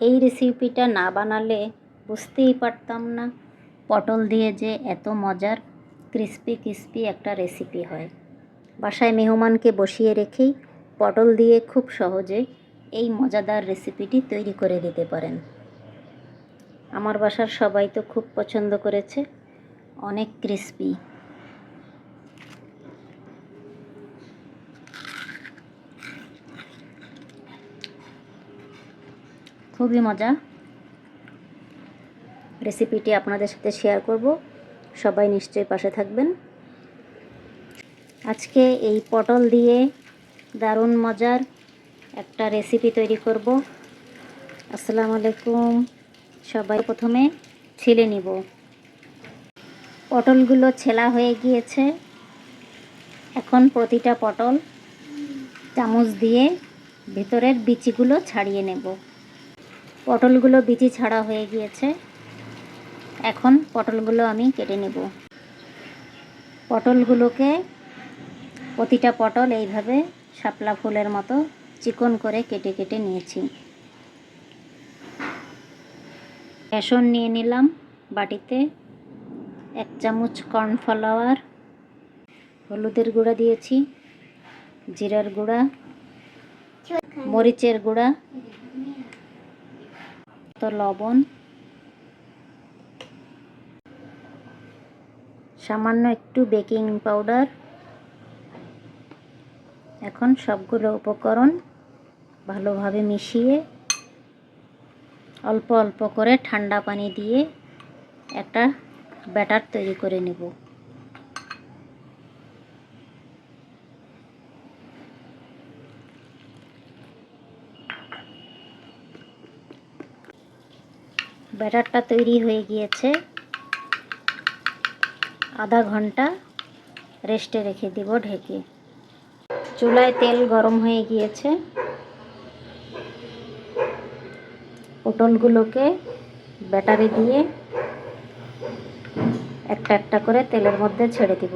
এই রেসিপিটা না বানালে বুঝতেই পারতাম না। পটল দিয়ে যে এত মজার ক্রিস্পি ক্রিস্পি একটা রেসিপি হয়। বাসায় মেহমানকে বসিয়ে রেখেই পটল দিয়ে খুব সহজে এই মজাদার রেসিপিটি তৈরি করে দিতে পারেন। আমার বাসার সবাই তো খুব পছন্দ করেছে। অনেক ক্রিস্পি খুবই মজা। রেসিপিটি আপনাদের সাথে শেয়ার করব। সবাই নিশ্চয়ই পাশে থাকবেন। আজকে এই পটল দিয়ে দারুণ মজার একটা রেসিপি তৈরি করব। আসসালামু আলাইকুম। সবাই প্রথমে ছিলে নিব। পটলগুলো ছেলা হয়ে গিয়েছে। এখন প্রতিটা পটল চামচ দিয়ে ভেতরের বিচিগুলো ছাড়িয়ে নেব। পটলগুলো বিচি ছাড়া হয়ে গিয়েছে। এখন পটলগুলো আমি কেটে নেব। পটলগুলোকে প্রতিটা পটল এইভাবে শাপলা ফুলের মতো চিকন করে কেটে কেটে নিয়েছি। বেসন নিয়ে নিলাম বাটিতে। এক চামচ কর্নফ্লাওয়ার, হলুদের গুঁড়া দিয়েছি, জিরার গুঁড়া, মরিচের গুঁড়া তো লবণ। সামান্য একটু বেকিং পাউডার। এখন সবগুলো উপকরণ ভালোভাবে মিশিয়ে অল্প অল্প করে ঠান্ডা পানি দিয়ে একটা ব্যাটার তৈরি করে নেব। ব্যাটারটা তৈরি হয়ে গিয়েছে। আধা ঘণ্টা রেস্টে রেখে দিব ঢেকে। চুলায় তেল গরম হয়ে গিয়েছে। পটলগুলোকে ব্যাটারি দিয়ে একটা একটা করে তেলের মধ্যে ছেড়ে দিব।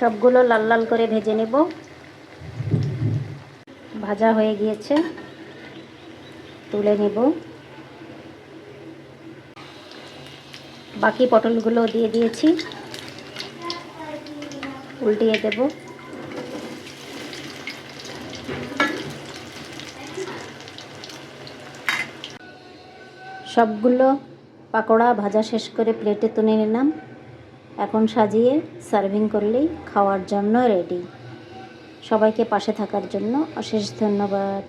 সবগুলো লাল লাল করে ভেজে নেব। ভাজা হয়ে গিয়েছে। তুলে নেব। বাকি পটলগুলো দিয়ে দিয়েছি। উল্টিয়ে দেব। সবগুলো পাকোড়া ভাজা শেষ করে প্লেটে তুলে নিলাম। এখন সাজিয়ে সার্ভিং করলেই খাওয়ার জন্য রেডি সবাইকে পাশে থাকার জন্য অশেষ ধন্যবাদ।